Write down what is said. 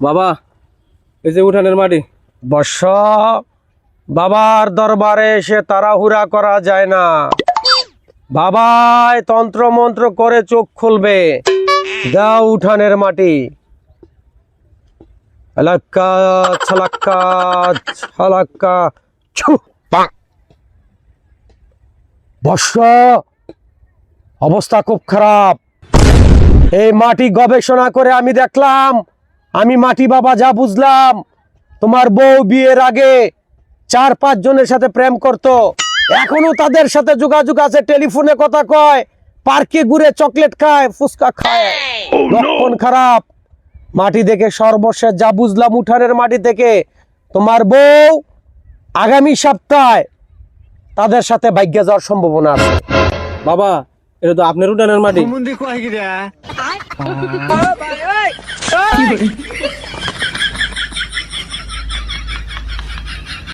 বাবা, এই যে উঠানের মাটি। বর্ষ বাবার দরবারে এসে তাড়াহুড়া করা যায় না। বাবায় তন্ত্র মন্ত্র করে চোখ খুলবে। দাও উঠানের মাটি। বর্ষ অবস্থা খুব খারাপ। এই মাটি গবেষণা করে আমি দেখলাম আমি মাটি বাবা, যা বুঝলাম। তোমার বউ বিয়ের আগে চার, পাঁচ জনের সাথে প্রেম করত। এখনও তাদের সাথে যোগাযোগ আছে, টেলিফোনে কথা কয়, পার্কে ঘুরে চকলেট খায়, ফুচকা খায়। লক্ষণ খারাপ। মাটি দেখে সর্বশেষ যা বুঝলাম উঠানের মাটি থেকে, তোমার বউ আগামী সপ্তাহে তাদের সাথে ভাগ্য যাওয়ার সম্ভাবনা আছে। বাবা, এটা তো আপনার উঠানের মাটি। গিরা